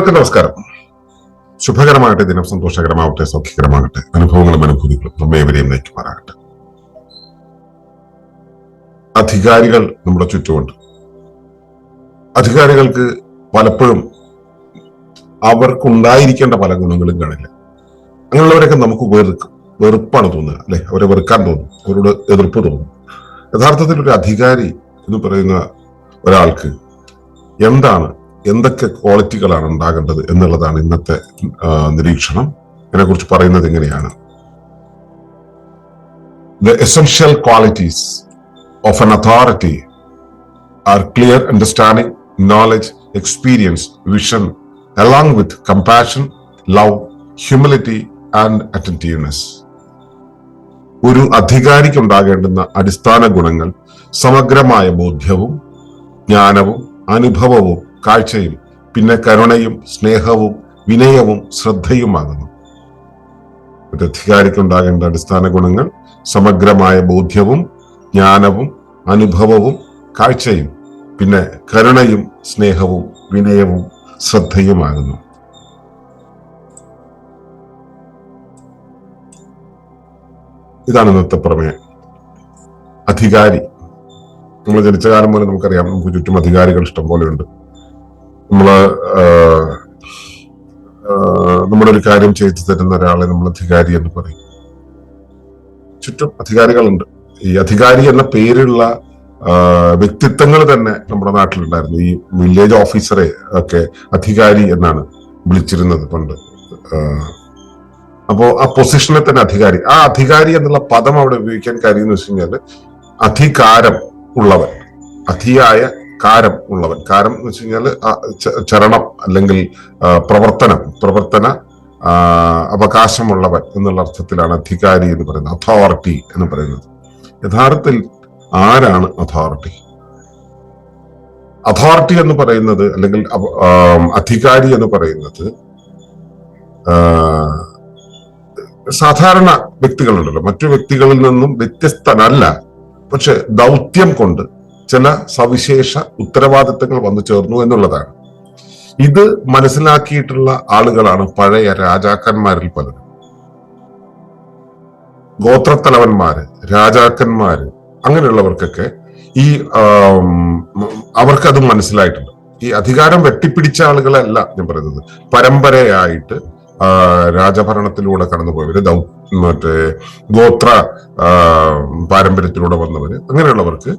ഏവർക്കും നമസ്കാരം. ശുഭകരമാകട്ടെ ദിനം സന്തോഷകരമാവട്ടെ സൗഖ്യകരമാകട്ടെ അനുഭവങ്ങളും അനുഭൂതികളും നമ്മേവരെയും നയിക്കുമാറാകട്ടെ. അധികാരികൾ നമ്മുടെ ചുറ്റുമുണ്ട്. അധികാരികൾക്ക് പലപ്പോഴും അവർക്കുണ്ടായിരിക്കേണ്ട പല ഗുണങ്ങളും കാണില്ല. അങ്ങനെയുള്ളവരൊക്കെ നമുക്ക് വെറുക്കും വെറുപ്പാണ് തോന്നുക അല്ലെ? അവരെ വെറുക്കാൻ തോന്നും അവരോട് എതിർപ്പ് തോന്നും. യഥാർത്ഥത്തിൽ ഒരു അധികാരി എന്ന് പറയുന്ന ഒരാൾക്ക് എന്താണ് എന്തൊക്കെ ക്വാളിറ്റികളാണ് ഉണ്ടാകേണ്ടത് എന്നുള്ളതാണ് ഇന്നത്തെ നിരീക്ഷണം. ഇതിനെക്കുറിച്ച് പറയുന്നത് ഇങ്ങനെയാണ്. The essential qualities of an authority are clear understanding knowledge experience vision along with compassion love humility and attentiveness ഒരു അധികാരിക്ക് ഉണ്ടാകേണ്ടുന്ന അടിസ്ഥാന ഗുണങ്ങൾ സമഗ്രമായ ബോധ്യവും ജ്ഞാനവും അനുഭവവും കാഴ്ചയും പിന്നെ കരുണയും സ്നേഹവും വിനയവും ശ്രദ്ധയുമാകുന്നു. ഒരു അധികാരിക്ക് ഉണ്ടാകേണ്ട അടിസ്ഥാന ഗുണങ്ങൾ സമഗ്രമായ ബോധ്യവും ജ്ഞാനവും അനുഭവവും കാഴ്ചയും പിന്നെ കരുണയും സ്നേഹവും വിനയവും ശ്രദ്ധയുമാകുന്നു. ഇതാണ് ഇന്നത്തെ പ്രമേയം. അധികാരി. നമ്മൾ ജനിച്ച കാലം പോലെ നമുക്കറിയാം. നമുക്ക് ചുറ്റും അധികാരികൾ ഇഷ്ടം പോലെ ഉണ്ട്. നമ്മൾ ഒരു കാര്യം ചെയ്തു തരുന്ന ഒരാളെ നമ്മൾ അധികാരി എന്ന് പറയും. ചുറ്റും അധികാരികളുണ്ട്. ഈ അധികാരി എന്ന പേരുള്ള വ്യക്തിത്വങ്ങൾ തന്നെ നമ്മുടെ നാട്ടിലുണ്ടായിരുന്നു. ഈ വില്ലേജ് ഓഫീസറെ ഒക്കെ അധികാരി എന്നാണ് വിളിച്ചിരുന്നത് പണ്ട്. അപ്പോ ആ പൊസിഷനെ തന്നെ അധികാരി. ആ അധികാരി എന്നുള്ള പദം അവിടെ ഉപയോഗിക്കാൻ കാര്യം എന്ന് വെച്ച് കഴിഞ്ഞാൽ അധികാരം ഉള്ളവൻ. അധിയായ കാരം ഉള്ളവൻ. കാരം എന്ന് വെച്ച് കഴിഞ്ഞാൽ ചരണം അല്ലെങ്കിൽ പ്രവർത്തനം പ്രവർത്തന അവകാശമുള്ളവൻ എന്നുള്ള അർത്ഥത്തിലാണ് അധികാരി എന്ന് പറയുന്നത്. അതോറിറ്റി എന്ന് പറയുന്നത്. യഥാർത്ഥത്തിൽ ആരാണ് അതോറിറ്റി അതോറിറ്റി എന്ന് പറയുന്നത് അല്ലെങ്കിൽ അധികാരി എന്ന് പറയുന്നത് സാധാരണ വ്യക്തികളുണ്ടല്ലോ. മറ്റു വ്യക്തികളിൽ നിന്നും വ്യത്യസ്തനല്ല. പക്ഷെ ദൗത്യം കൊണ്ട് ചില സവിശേഷ ഉത്തരവാദിത്തങ്ങൾ വന്നു ചേർന്നു എന്നുള്ളതാണ്. ഇത് മനസ്സിലാക്കിയിട്ടുള്ള ആളുകളാണ് പഴയ രാജാക്കന്മാരിൽ പലരും. ഗോത്രത്തലവന്മാര് രാജാക്കന്മാര് അങ്ങനെയുള്ളവർക്കൊക്കെ ഈ അവർക്കത് മനസ്സിലായിട്ടുണ്ട്. ഈ അധികാരം വെട്ടിപ്പിടിച്ച ആളുകളല്ല ഞാൻ പറയുന്നത്. പരമ്പരയായിട്ട് രാജഭരണത്തിലൂടെ കടന്നുപോയവര് ദൗ മറ്റേ ഗോത്ര പാരമ്പര്യത്തിലൂടെ വന്നവര് അങ്ങനെയുള്ളവർക്ക്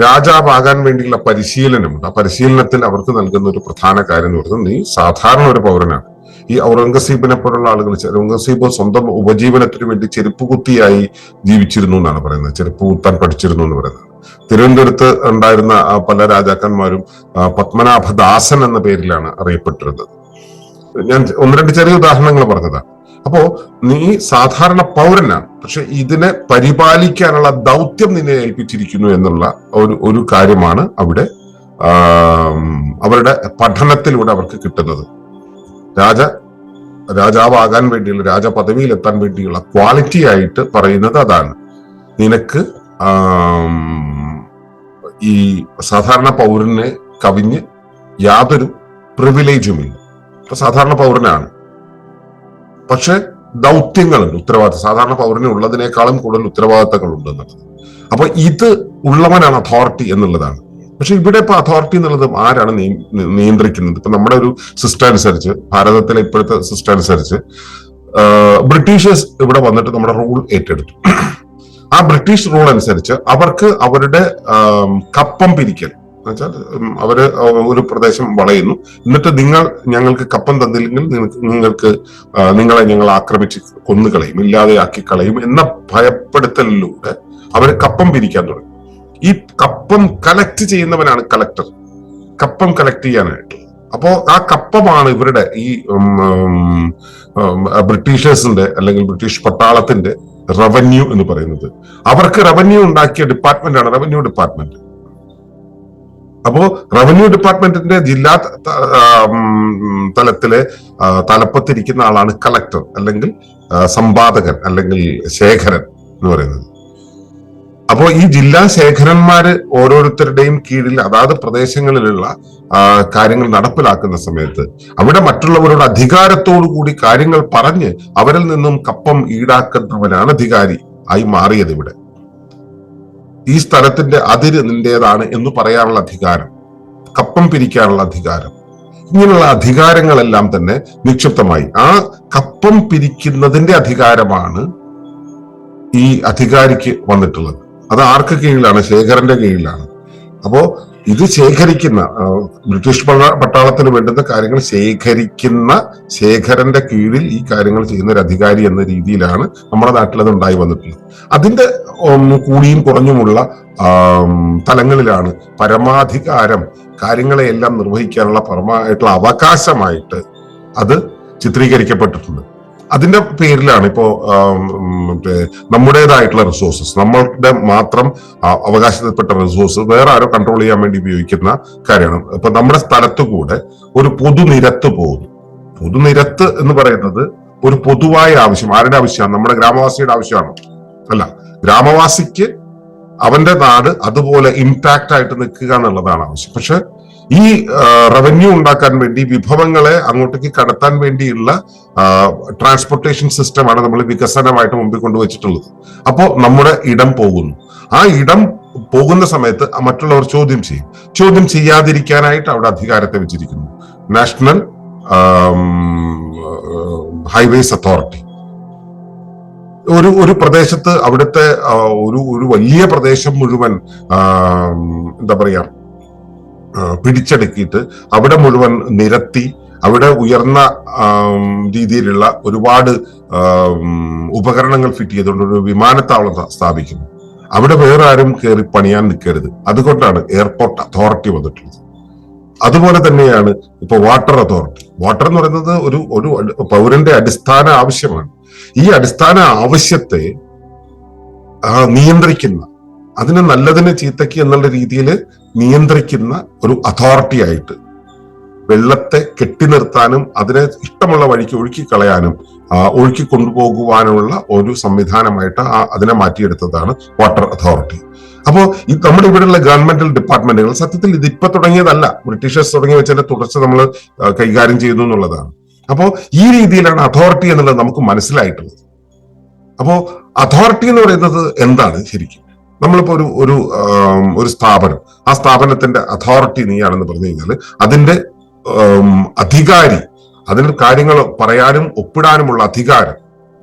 രാജാവാകാൻ വേണ്ടിയുള്ള പരിശീലനമുണ്ട് ആ പരിശീലനത്തിൽ അവർക്ക് നൽകുന്ന ഒരു പ്രധാന കാര്യം എന്ന് പറയുന്നത് നീ സാധാരണ ഒരു പൗരനാണ്. ഈ ഔറംഗസീബിനെ പോലുള്ള ആളുകൾ ഔറംഗസീബ് സ്വന്തം ഉപജീവനത്തിന് വേണ്ടി ചെരുപ്പ് കുത്തിയായി ജീവിച്ചിരുന്നു എന്നാണ് പറയുന്നത്. ചെരുപ്പ് കുത്താൻ പഠിച്ചിരുന്നു എന്ന് പറയുന്നത്. തിരുവനന്തപുരത്ത് ഉണ്ടായിരുന്ന പല രാജാക്കന്മാരും പത്മനാഭദാസൻ എന്ന പേരിലാണ് അറിയപ്പെട്ടിരുന്നത്. ഞാൻ ഒന്ന് രണ്ട് ചെറിയ ഉദാഹരണങ്ങൾ പറഞ്ഞതാണ് അപ്പോ നീ സാധാരണ പൗരനാണ്. പക്ഷെ ഇതിനെ പരിപാലിക്കാനുള്ള ദൗത്യം നിന്നെ ഏൽപ്പിച്ചിരിക്കുന്നു എന്നുള്ള ഒരു ഒരു കാര്യമാണ് അവിടെ അവരുടെ പഠനത്തിലൂടെ അവർക്ക് കിട്ടുന്നത്. രാജ രാജാവാകാൻ വേണ്ടിയുള്ള രാജപദവിയിൽ എത്താൻ വേണ്ടിയുള്ള ക്വാളിറ്റി ആയിട്ട് പറയുന്നത് അതാണ്. നിനക്ക് ഈ സാധാരണ പൗരനെ കവിഞ്ഞ് യാതൊരു പ്രിവിലേജുമില്ല സാധാരണ പൗരനാണ്. പക്ഷെ ദൗത്യങ്ങളുണ്ട് ഉത്തരവാദിത്തം സാധാരണ പൗരന് ഉള്ളതിനേക്കാളും കൂടുതൽ ഉത്തരവാദിത്തങ്ങൾ ഉണ്ട് എന്നുള്ളത് അപ്പൊ ഇത് ഉള്ളവനാണ് അതോറിറ്റി എന്നുള്ളതാണ്. പക്ഷെ ഇവിടെ ഇപ്പൊ അതോറിറ്റി എന്നുള്ളത് ആരാണ് നിയന്ത്രിക്കുന്നത്? ഇപ്പൊ നമ്മുടെ ഒരു സിസ്റ്റം അനുസരിച്ച് ഭാരതത്തിലെ ഇപ്പോഴത്തെ സിസ്റ്റം അനുസരിച്ച് ബ്രിട്ടീഷേഴ്സ് ഇവിടെ വന്നിട്ട് നമ്മുടെ റൂൾ ഏറ്റെടുത്തു. ആ ബ്രിട്ടീഷ് റൂൾ അനുസരിച്ച് അവർക്ക് അവരുടെ കപ്പം പിരിക്കൽ എന്നുവെച്ചാൽ അവർ ഒരു പ്രദേശം വളയുന്നു. എന്നിട്ട് നിങ്ങൾ ഞങ്ങൾക്ക് കപ്പം തന്നില്ലെങ്കിൽ നിങ്ങൾക്ക് നിങ്ങളെ ഞങ്ങൾ ആക്രമിച്ച് കൊന്നുകളയും ഇല്ലാതെയാക്കി കളയും എന്ന ഭയപ്പെടുത്തലിലൂടെ അവർ കപ്പം പിരിക്കാൻ തുടങ്ങി. ഈ കപ്പം കളക്ട് ചെയ്യുന്നവനാണ് കളക്ടർ കപ്പം കളക്ട് ചെയ്യാനായിട്ട്. അപ്പോ ആ കപ്പമാണ് ഇവരുടെ ഈ ബ്രിട്ടീഷേഴ്സിന്റെ അല്ലെങ്കിൽ ബ്രിട്ടീഷ് പട്ടാളത്തിന്റെ റവന്യൂ എന്ന് പറയുന്നത്. അവർക്ക് റവന്യൂ ഉണ്ടാക്കിയ ഡിപ്പാർട്ട്മെന്റ് ആണ് റവന്യൂ ഡിപ്പാർട്ട്മെന്റ് അപ്പോ റവന്യൂ ഡിപ്പാർട്ട്മെന്റിന്റെ ജില്ലാ തലത്തിലെ തലപ്പത്തിരിക്കുന്ന ആളാണ് കളക്ടർ അല്ലെങ്കിൽ സമ്പാദകൻ അല്ലെങ്കിൽ ശേഖരൻ എന്ന് പറയുന്നത്. അപ്പോൾ ഈ ജില്ലാ ശേഖരന്മാര് ഓരോരുത്തരുടെയും കീഴിൽ അതാത് പ്രദേശങ്ങളിലുള്ള കാര്യങ്ങൾ നടപ്പിലാക്കുന്ന സമയത്ത് അവിടെ മറ്റുള്ളവരോട് അധികാരത്തോടു കൂടി കാര്യങ്ങൾ പറഞ്ഞ് അവരിൽ നിന്നും കപ്പം ഈടാക്കുന്നവനാണ് അധികാരി ആയി മാറിയത് ഇവിടെ. ഈ സ്ഥലത്തിന്റെ അതിര് നിന്റേതാണ് എന്ന് പറയാനുള്ള അധികാരം കപ്പം പിരിക്കാനുള്ള അധികാരം. ഇങ്ങനെയുള്ള അധികാരങ്ങളെല്ലാം തന്നെ നിക്ഷിപ്തമായി. ആ കപ്പം പിരിക്കുന്നതിന്റെ അധികാരമാണ് ഈ അധികാരിക്ക് വന്നിട്ടുള്ളത്. അത് ആർക്ക് കീഴിലാണ്? ശേഖരന്റെ കീഴിലാണ്. അപ്പോ ഇത് ശേഖരിക്കുന്ന ബ്രിട്ടീഷ് പട്ടാളത്തിന് വേണ്ടുന്ന കാര്യങ്ങൾ ശേഖരിക്കുന്ന ശേഖരന്റെ കീഴിൽ ഈ കാര്യങ്ങൾ ചെയ്യുന്ന ഒരു അധികാരി എന്ന രീതിയിലാണ് നമ്മുടെ നാട്ടിൽ അത് ഉണ്ടായി വന്നിട്ടുള്ളത്. അതിന്റെ കൂടിയും കുറഞ്ഞുമുള്ള തലങ്ങളിലാണ് പരമാധികാരം കാര്യങ്ങളെയെല്ലാം നിർവഹിക്കാനുള്ള പരമായിട്ടുള്ള അവകാശമായിട്ട് അത് ചിത്രീകരിക്കപ്പെട്ടിട്ടുണ്ട് അതിന്റെ പേരിലാണ് ഇപ്പോ മറ്റേ നമ്മുടേതായിട്ടുള്ള റിസോഴ്സസ് നമ്മളുടെ മാത്രം അവകാശപ്പെട്ട റിസോഴ്സ് വേറെ ആരോ കൺട്രോൾ ചെയ്യാൻ വേണ്ടി ഉപയോഗിക്കുന്ന കാര്യമാണ്. ഇപ്പൊ നമ്മുടെ സ്ഥലത്ത് കൂടെ ഒരു പൊതുനിരത്ത് പോകുന്നു. പൊതുനിരത്ത് എന്ന് പറയുന്നത് ഒരു പൊതുവായ ആവശ്യം. ആരുടെ ആവശ്യമാണ്? നമ്മുടെ ഗ്രാമവാസിയുടെ ആവശ്യമാണ്? അല്ല. ഗ്രാമവാസിക്ക് അവന്റെ നാട് അതുപോലെ ഇമ്പാക്റ്റ് ആയിട്ട് നിൽക്കുക എന്നുള്ളതാണ് ആവശ്യം. പക്ഷെ ഈ റവന്യൂ ഉണ്ടാക്കാൻ വേണ്ടി വിഭവങ്ങളെ അങ്ങോട്ടേക്ക് കടത്താൻ വേണ്ടിയുള്ള ട്രാൻസ്പോർട്ടേഷൻ സിസ്റ്റമാണ് നമ്മൾ വികസനമായിട്ട് മുമ്പിൽ കൊണ്ടുവച്ചിട്ടുള്ളത്. അപ്പോൾ നമ്മുടെ ഇടം പോകുന്നു. ആ ഇടം പോകുന്ന സമയത്ത് മറ്റുള്ളവർ ചോദ്യം ചെയ്യും. ചോദ്യം ചെയ്യാതിരിക്കാനായിട്ട് അവിടെ അധികാരത്തെ വെച്ചിരിക്കുന്നു. നാഷണൽ ഹൈവേസ് അതോറിറ്റി ഒരു ഒരു പ്രദേശത്ത് അവിടുത്തെ ഒരു ഒരു വലിയ പ്രദേശം മുഴുവൻ എന്താ പറയാ ആ, പിടിച്ചെടുക്കിയിട്ട് അവിടെ മുഴുവൻ നിരത്തി അവിടെ ഉയർന്ന രീതിയിലുള്ള ഒരുപാട് ഉപകരണങ്ങൾ ഫിറ്റ് ചെയ്തുകൊണ്ട് ഒരു വിമാനത്താവളം സ്ഥാപിക്കുന്നു. അവിടെ വേറെ ആരും കയറി പണിയാൻ നിൽക്കരുത്. അതുകൊണ്ടാണ് എയർപോർട്ട് അതോറിറ്റി വന്നിട്ടുള്ളത്. അതുപോലെ തന്നെയാണ് ഇപ്പൊ വാട്ടർ അതോറിറ്റി. വാട്ടർ എന്ന് പറയുന്നത് ഒരു ഒരു പൗരന്റെ അടിസ്ഥാന ആവശ്യമാണ്. ഈ അടിസ്ഥാന ആവശ്യത്തെ നിയന്ത്രിക്കുന്ന അതിന് നല്ലതിന് ചീത്തയ്ക്ക് എന്നുള്ള രീതിയിൽ നിയന്ത്രിക്കുന്ന ഒരു അതോറിറ്റി ആയിട്ട് വെള്ളത്തെ കെട്ടി നിർത്താനും അതിനെ ഇഷ്ടമുള്ള വഴിക്ക് ഒഴുക്കി കളയാനും ഒഴുക്കി കൊണ്ടുപോകുവാനുമുള്ള ഒരു സംവിധാനമായിട്ട് ആ അതിനെ മാറ്റിയെടുത്തതാണ് വാട്ടർ അതോറിറ്റി അപ്പോ ഈ നമ്മുടെ ഇവിടെയുള്ള ഗവൺമെന്റൽ ഡിപ്പാർട്ട്മെന്റുകൾ സത്യത്തിൽ ഇത് ഇപ്പൊ തുടങ്ങിയതല്ല. ബ്രിട്ടീഷേഴ്സ് തുടങ്ങി വെച്ചതിന്റെ തുടർച്ച നമ്മൾ കൈകാര്യം ചെയ്തു എന്നുള്ളതാണ്. അപ്പോ ഈ രീതിയിലാണ് അതോറിറ്റി എന്നുള്ളത് നമുക്ക് മനസ്സിലായിട്ടുള്ളത്. അപ്പോ അതോറിറ്റി എന്ന് പറയുന്നത് എന്താണ് ശരിക്കും? നമ്മളിപ്പോ ഒരു ഒരു ഒരു സ്ഥാപനം. ആ സ്ഥാപനത്തിന്റെ അതോറിറ്റി നീയാണെന്ന് പറഞ്ഞു കഴിഞ്ഞാൽ അതിന്റെ അധികാരി അതിന് കാര്യങ്ങൾ പറയാനും ഒപ്പിടാനുമുള്ള അധികാരം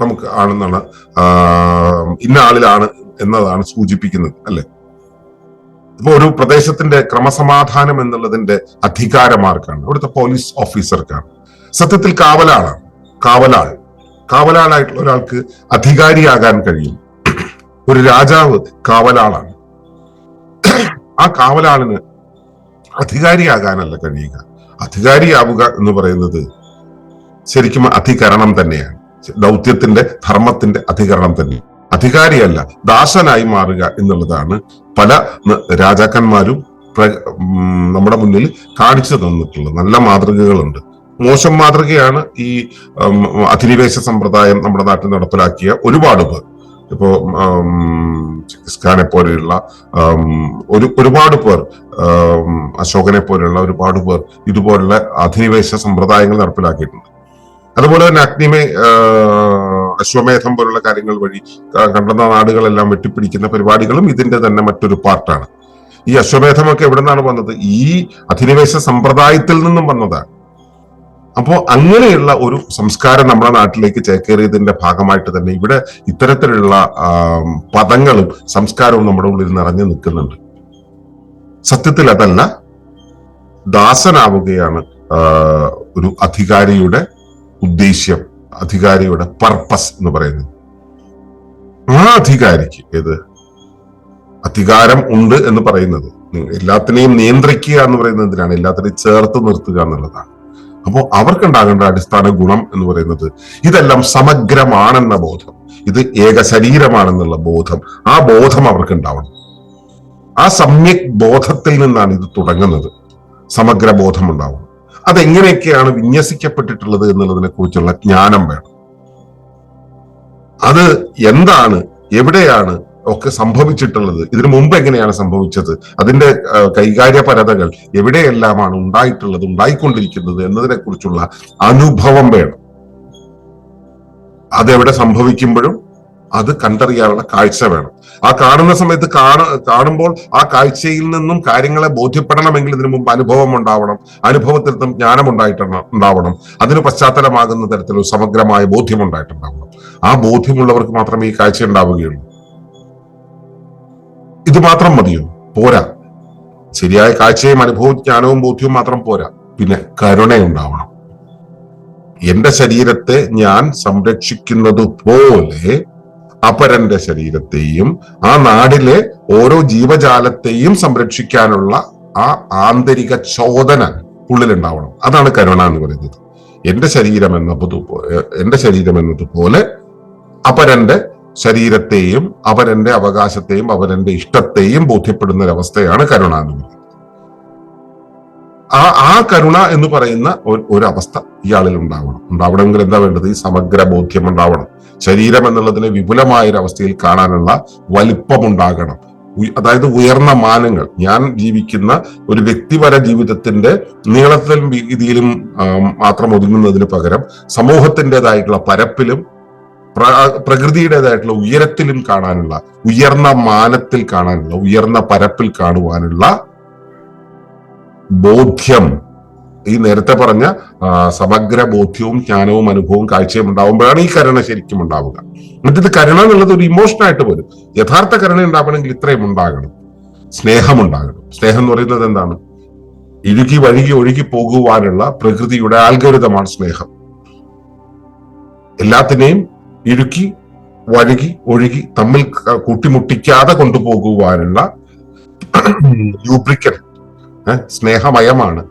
നമുക്ക് ആണെന്നാണ് ഇന്ന ആളിലാണ് എന്നതാണ് സൂചിപ്പിക്കുന്നത് അല്ലെ? ഇപ്പൊ ഒരു പ്രദേശത്തിന്റെ ക്രമസമാധാനം എന്നുള്ളതിന്റെ അധികാരമാർക്കാണ്. അവിടുത്തെ പോലീസ് ഓഫീസർക്കാണ്. സത്യത്തിൽ കാവലാളാണ്. കാവലാൾ. കാവലാളായിട്ടുള്ള ഒരാൾക്ക് അധികാരിയാകാൻ കഴിയും. ഒരു രാജാവ് കാവലാളാണ്. ആ കാവലാളിന് അധികാരിയാകാനല്ല കഴിയുക. അധികാരിയാവുക എന്ന് പറയുന്നത് ശരിക്കും അധികരണം തന്നെയാണ്. ദൗത്യത്തിന്റെ ധർമ്മത്തിന്റെ അധികരണം തന്നെ. അധികാരിയല്ല ദാസനായി മാറുക എന്നുള്ളതാണ് പല രാജാക്കന്മാരും നമ്മുടെ മുന്നിൽ കാണിച്ചു തന്നിട്ടുള്ളത്. നല്ല മാതൃകകളുണ്ട്. മോശം മാതൃകയാണ് ഈ അധിനിവേശ സമ്പ്രദായം നമ്മുടെ നാട്ടിൽ നടപ്പിലാക്കിയ ഒരുപാട് പേർ. ഇപ്പോ ചിങ്കിസ് ഖാനെ പോലെയുള്ള ഒരു ഒരുപാട് പേർ അശോകനെ പോലെയുള്ള ഒരുപാട് പേർ ഇതുപോലുള്ള അധിനിവേശ സമ്പ്രദായങ്ങൾ നടപ്പിലാക്കിയിട്ടുണ്ട്. അതുപോലെ തന്നെ അഗ്നിമേ അശ്വമേധം പോലുള്ള കാര്യങ്ങൾ വഴി കണ്ടെന്ന നാടുകളെല്ലാം വെട്ടിപ്പിടിക്കുന്ന പരിപാടികളും ഇതിന്റെ തന്നെ മറ്റൊരു പാർട്ടാണ്. ഈ അശ്വമേധമൊക്കെ എവിടെ നിന്നാണ് വന്നത്? ഈ അധിനിവേശ സമ്പ്രദായത്തിൽ നിന്നും വന്നതാണ്. അപ്പോ അങ്ങനെയുള്ള ഒരു സംസ്കാരം നമ്മുടെ നാട്ടിലേക്ക് ചേക്കേറിയതിന്റെ ഭാഗമായിട്ട് തന്നെ ഇവിടെ ഇത്തരത്തിലുള്ള പദങ്ങളും സംസ്കാരവും നമ്മുടെ ഉള്ളിൽ നിറഞ്ഞു നിൽക്കുന്നുണ്ട്. സത്യത്തിൽ അതല്ല. ദാസനാവുകയാണ് ഒരു അധികാരിയുടെ ഉദ്ദേശ്യം അധികാരിയുടെ പർപ്പസ് എന്ന് പറയുന്നത്. ആ അധികാരിക്ക് ഏത്? അധികാരം ഉണ്ട് എന്ന് പറയുന്നത്. എല്ലാത്തിനെയും നിയന്ത്രിക്കുക എന്ന് പറയുന്നതിനാണ് എല്ലാത്തിനെയും ചേർത്ത് നിർത്തുക എന്നുള്ളതാണ്. അപ്പോൾ അവർക്കുണ്ടാകേണ്ട അടിസ്ഥാന ഗുണം എന്ന് പറയുന്നത് ഇതെല്ലാം സമഗ്രമാണെന്ന ബോധം. ഇത് ഏക ശരീരമാണെന്നുള്ള ബോധം. ആ ബോധം അവർക്ക് ഉണ്ടാവണം ആ സമ്യക് ബോധത്തിൽ നിന്നാണ് ഇത് തുടങ്ങുന്നത്. സമഗ്ര ബോധം ഉണ്ടാവണം അതെങ്ങനെയൊക്കെയാണ് വിന്യസിക്കപ്പെട്ടിട്ടുള്ളത് എന്നുള്ളതിനെ കുറിച്ചുള്ള ജ്ഞാനം വേണം. അത് എന്താണ്? എവിടെയാണ്? ഒക്കെ സംഭവിച്ചിട്ടുള്ളത്. ഇതിനു മുമ്പ് എങ്ങനെയാണ് സംഭവിച്ചത്? അതിന്റെ കൈകാര്യപരതകൾ എവിടെയെല്ലാമാണ് ഉണ്ടായിട്ടുള്ളത് ഉണ്ടായിക്കൊണ്ടിരിക്കുന്നത് എന്നതിനെ കുറിച്ചുള്ള അനുഭവം വേണം. അതെവിടെ സംഭവിക്കുമ്പോഴും അത് കണ്ടറിയാനുള്ള കാഴ്ച വേണം. ആ കാണുന്ന സമയത്ത് കാണ കാണുമ്പോൾ ആ കാഴ്ചയിൽ നിന്നും കാര്യങ്ങളെ ബോധ്യപ്പെടണമെങ്കിൽ ഇതിനു മുമ്പ് അനുഭവം ഉണ്ടാവണം. അനുഭവത്തിൽ നിന്നും ജ്ഞാനം ഉണ്ടായിട്ടുണ്ട് ഉണ്ടാവണം. അതിന് പശ്ചാത്തലമാകുന്ന തരത്തിലൊരു സമഗ്രമായ ബോധ്യം ഉണ്ടായിട്ടുണ്ടാവണം. ആ ബോധ്യമുള്ളവർക്ക് മാത്രമേ ഈ കാഴ്ച ഉണ്ടാവുകയുള്ളൂ. ഇത് മാത്രം മതിയോ? പോരാ. ശരിയായ കാഴ്ചയും അനുഭവവും ജ്ഞാനവും ബോധ്യവും മാത്രം പോരാ. പിന്നെ കരുണയുണ്ടാവണം. എന്റെ ശരീരത്തെ ഞാൻ സംരക്ഷിക്കുന്നത് പോലെ അപരന്റെ ശരീരത്തെയും ആ നാടിലെ ഓരോ ജീവജാലത്തെയും സംരക്ഷിക്കാനുള്ള ആ ആന്തരിക ചോദന ഉള്ളിലുണ്ടാവണം. അതാണ് കരുണ എന്ന് പറയുന്നത്. എന്റെ ശരീരം എന്നതുപോലെ എന്റെ ശരീരം എന്നതുപോലെ അപരന്റെ ശരീരത്തെയും അവരന്റെ അവകാശത്തെയും അവരന്റെ ഇഷ്ടത്തെയും ബോധ്യപ്പെടുന്ന ഒരവസ്ഥയാണ് കരുണാനുഭൂതി ആ ആ കരുണ എന്ന് പറയുന്ന ഒരു- അവസ്ഥ ഇയാളിൽ ഉണ്ടാവണം ഉണ്ടാവണമെങ്കിൽ എന്താ വേണ്ടത്? ഈ സമഗ്ര ബോധ്യം ഉണ്ടാവണം. ശരീരം എന്നുള്ളതിനെ വിപുലമായ ഒരു അവസ്ഥയിൽ കാണാനുള്ള വലിപ്പം ഉണ്ടാകണം അതായത് ഉയർന്ന മാനങ്ങൾ. ഞാൻ ജീവിക്കുന്ന ഒരു വ്യക്തിപര ജീവിതത്തിന്റെ നീളത്തിലും വീതിയിലും മാത്രം ഒതുങ്ങുന്നതിന് പകരം സമൂഹത്തിന്റെതായിട്ടുള്ള പരപ്പിലും പ്ര- പ്രകൃതിയുടേതായിട്ടുള്ള ഉയരത്തിലും കാണാനുള്ള ഉയർന്ന മാനത്തിൽ കാണാനുള്ള ഉയർന്ന പരപ്പിൽ കാണുവാനുള്ള ബോധ്യം. ഈ നേരത്തെ പറഞ്ഞ സമഗ്ര ബോധ്യവും ജ്ഞാനവും അനുഭവവും കാഴ്ചയും ഉണ്ടാവുമ്പോഴാണ് ഈ കരുണ ശരിക്കും ഉണ്ടാവുക. മറ്റേത് കരുണ എന്നുള്ളത് ഒരു ഇമോഷനായിട്ട് വരും യഥാർത്ഥ കരുണ ഉണ്ടാവണമെങ്കിൽ ഇത്രയും ഉണ്ടാകണം. സ്നേഹം ഉണ്ടാകണം. സ്നേഹം എന്ന് പറയുന്നത് എന്താണ്? ഇഴുകി വഴുകി ഒഴുകി പോകുവാനുള്ള പ്രകൃതിയുടെ ആൽഗരിതമാണ് സ്നേഹം. എല്ലാത്തിനെയും ഇഴുക്കി വഴുകി ഒഴുകി തമ്മിൽ കൂട്ടിമുട്ടിക്കാതെ കൊണ്ടുപോകുവാനുള്ള ലൂബ്രിക്കൻ സ്നേഹമയമാണ്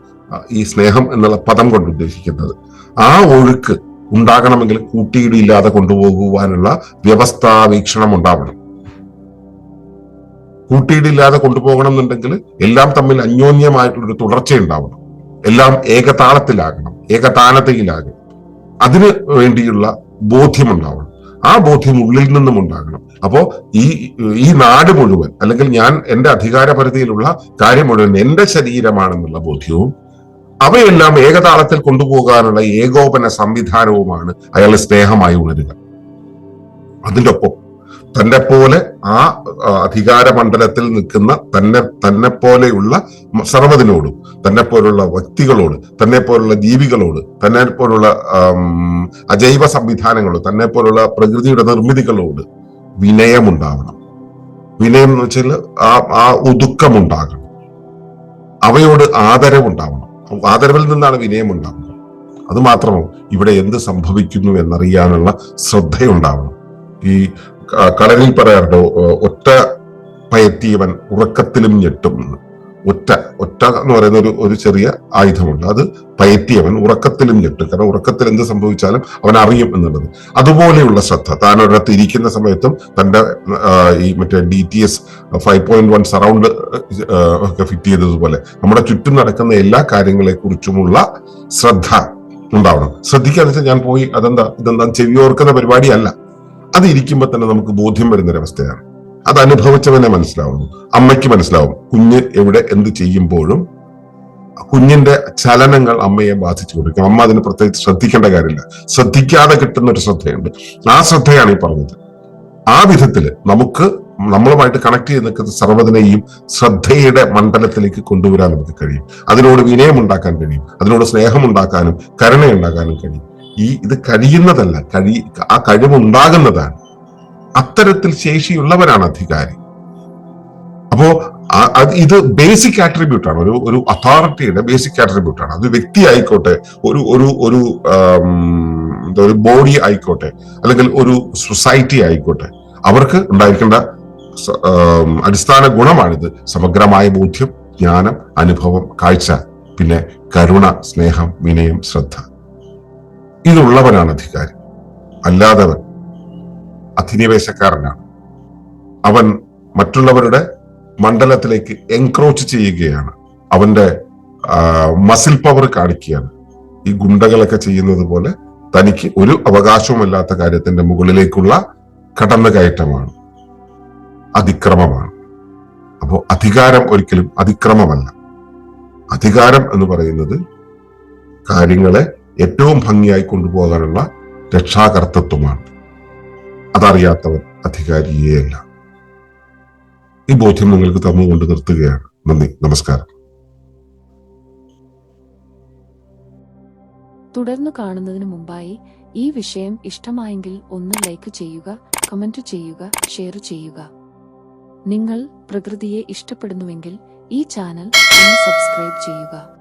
ഈ സ്നേഹം എന്നുള്ള പദം കൊണ്ട് ഉദ്ദേശിക്കുന്നത് ആ ഒഴുക്ക് ഉണ്ടാകണമെങ്കിൽ കൂട്ടിയിടിയില്ലാതെ കൊണ്ടുപോകുവാനുള്ള വ്യവസ്ഥാ വീക്ഷണം ഉണ്ടാവണം കൂട്ടിയിടില്ലാതെ കൊണ്ടുപോകണം എന്നുണ്ടെങ്കിൽ എല്ലാം തമ്മിൽ അന്യോന്യമായിട്ടുള്ളൊരു തുടർച്ച ഉണ്ടാവണം എല്ലാം ഏകതാളത്തിലാകണം ഏകതാനതയിലാകണം. അതിനു വേണ്ടിയുള്ള ബോധ്യമുണ്ടാവണം. ആ ബോധ്യം ഉള്ളിൽ നിന്നും ഉണ്ടാകണം. അപ്പോ ഈ ഈ നാട് മുഴുവൻ അല്ലെങ്കിൽ ഞാൻ എന്റെ അധികാര പരിധിയിലുള്ള കാര്യം മുഴുവൻ എന്റെ ശരീരമാണെന്നുള്ള ബോധ്യവും അവയെല്ലാം ഏകതാളത്തിൽ കൊണ്ടുപോകാനുള്ള ഏകോപന സംവിധാനവുമാണ് അയാളുടെ സ്നേഹമായി ഉണരുക. അതിന്റെ ഒപ്പം തന്നെ പോലെ ആ അധികാര മണ്ഡലത്തിൽ നിൽക്കുന്ന തന്നെ തന്നെ പോലെയുള്ള സർവതിനോടും തന്നെ പോലുള്ള വ്യക്തികളോട് തന്നെ പോലുള്ള ജീവികളോട് തന്നെ പോലുള്ള അജൈവ സംവിധാനങ്ങളോട് തന്നെ പോലുള്ള പ്രകൃതിയുടെ നിർമ്മിതികളോട് വിനയമുണ്ടാവണം. വിനയം എന്ന് വെച്ചാൽ ആ ആ ഒതുക്കമുണ്ടാകണം. അവയോട് ആദരവുണ്ടാവണം. ആദരവിൽ നിന്നാണ് വിനയം ഉണ്ടാവുന്നത് അത് മാത്രമോ ഇവിടെ എന്ത് സംഭവിക്കുന്നു എന്നറിയാനുള്ള ശ്രദ്ധയുണ്ടാവണം. ഈ കളരിൽ പറയാറുണ്ട് ഒറ്റ പയറ്റിയവൻ ഉറക്കത്തിലും ഞെട്ടും. ഒറ്റ ഒറ്റ എന്ന് പറയുന്ന ഒരു ഒരു ചെറിയ ആയുധമുണ്ട്. അത് പയറ്റിയവൻ ഉറക്കത്തിലും ഞെട്ടും. കാരണം ഉറക്കത്തിൽ എന്ത് സംഭവിച്ചാലും അവൻ അറിയും എന്നുള്ളത്. അതുപോലെയുള്ള ശ്രദ്ധ താൻ ഒരിടത്ത് ഇരിക്കുന്ന സമയത്തും തന്റെ ഈ മറ്റേ D T S five point one surround ഒക്കെ ഫിറ്റ് ചെയ്തതുപോലെ നമ്മുടെ ചുറ്റും നടക്കുന്ന എല്ലാ കാര്യങ്ങളെ കുറിച്ചുമുള്ള ശ്രദ്ധ ഉണ്ടാവണം. ശ്രദ്ധിക്കാന്ന് വെച്ചാൽ ഞാൻ പോയി അതെന്താ ഇതെന്താ ചെവിയോർക്കുന്ന പരിപാടിയല്ല. അത് ഇരിക്കുമ്പോൾ തന്നെ നമുക്ക് ബോധ്യം വരുന്ന വരുന്നൊരവസ്ഥയാണ് അത് അനുഭവിച്ചവനെ മനസ്സിലാവുന്നു. അമ്മയ്ക്ക് മനസ്സിലാവും കുഞ്ഞ് എവിടെ എന്ത് ചെയ്യുമ്പോഴും കുഞ്ഞിന്റെ ചലനങ്ങൾ അമ്മയെ ബാധിച്ചു കൊടുക്കും. അമ്മ അതിന് പ്രത്യേകിച്ച് ശ്രദ്ധിക്കേണ്ട കാര്യമില്ല. ശ്രദ്ധിക്കാതെ കിട്ടുന്ന ഒരു ശ്രദ്ധയുണ്ട്. ആ ശ്രദ്ധയാണ് ഈ പറഞ്ഞത്. ആ വിധത്തിൽ നമുക്ക് നമ്മളുമായിട്ട് കണക്ട് ചെയ്ത് നിൽക്കുന്ന സർവതിനെയും ശ്രദ്ധയുടെ മണ്ഡലത്തിലേക്ക് കൊണ്ടുവരാൻ നമുക്ക് കഴിയും. അതിനോട് വിനയം ഉണ്ടാക്കാൻ കഴിയും. അതിനോട് സ്നേഹം ഉണ്ടാക്കാനും കരുണയുണ്ടാക്കാനും കഴിയും. ഈ ഇത് കഴിയുന്നതല്ല കഴി ആ കഴിവുണ്ടാകുന്നതാണ്. അത്തരത്തിൽ ശേഷിയുള്ളവരാണ് അധികാരി. അപ്പോ അത് ഇത് ബേസിക് ആട്രിബ്യൂട്ടാണ് ഒരു ഒരു അതോറിറ്റിയുടെ ബേസിക് ആട്രിബ്യൂട്ടാണ് അത് വ്യക്തി ആയിക്കോട്ടെ ഒരു ഒരു ഒരു എന്താ ഒരു ബോഡി ആയിക്കോട്ടെ അല്ലെങ്കിൽ ഒരു സൊസൈറ്റി ആയിക്കോട്ടെ അവർക്ക് ഉണ്ടായിരിക്കേണ്ട അടിസ്ഥാന ഗുണമാണിത്. സമഗ്രമായ ബോധ്യം ജ്ഞാനം അനുഭവം കാഴ്ച പിന്നെ കരുണ സ്നേഹം വിനയം ശ്രദ്ധ. ഇതുള്ളവനാണ് അധികാരി. അല്ലാതവൻ അധിനിവേശക്കാരനാണ്. അവൻ മറ്റുള്ളവരുടെ മണ്ഡലത്തിലേക്ക് എൻക്രോച്ച് ചെയ്യുകയാണ്. അവന്റെ മസിൽ പവർ കാണിക്കുകയാണ്. ഈ ഗുണ്ടകളൊക്കെ ചെയ്യുന്നത് പോലെ തനിക്ക് ഒരു അവകാശവുമില്ലാത്ത കാര്യത്തിന്റെ മുകളിലേക്കുള്ള കടന്നുകയറ്റമാണ്. അതിക്രമമാണ്. അപ്പോൾ അധികാരം ഒരിക്കലും അതിക്രമമല്ല. അധികാരം എന്ന് പറയുന്നത് കാര്യങ്ങളെ ഏറ്റവും ഭംഗിയായി കൊണ്ടുപോകാനുള്ള രക്ഷാകർത്തത്വമാണ് അതറിയാത്തവൻ അധികാരിയേ അല്ല. ഈ ബോധ്യം നിങ്ങൾക്ക് തന്നുകൊണ്ട് നിർത്തുകയാണ്. നന്ദി. നമസ്കാരം. തുടർന്ന് കാണുന്നതിന് മുമ്പായി ഈ വിഷയം ഇഷ്ടമായെങ്കിൽ ഒന്ന് ലൈക്ക് ചെയ്യുക കമന്റ് ചെയ്യുക ഷെയർ ചെയ്യുക. നിങ്ങൾ പ്രകൃതിയെ ഇഷ്ടപ്പെടുന്നുവെങ്കിൽ ഈ ചാനൽ ഒന്ന് സബ്സ്ക്രൈബ് ചെയ്യുക.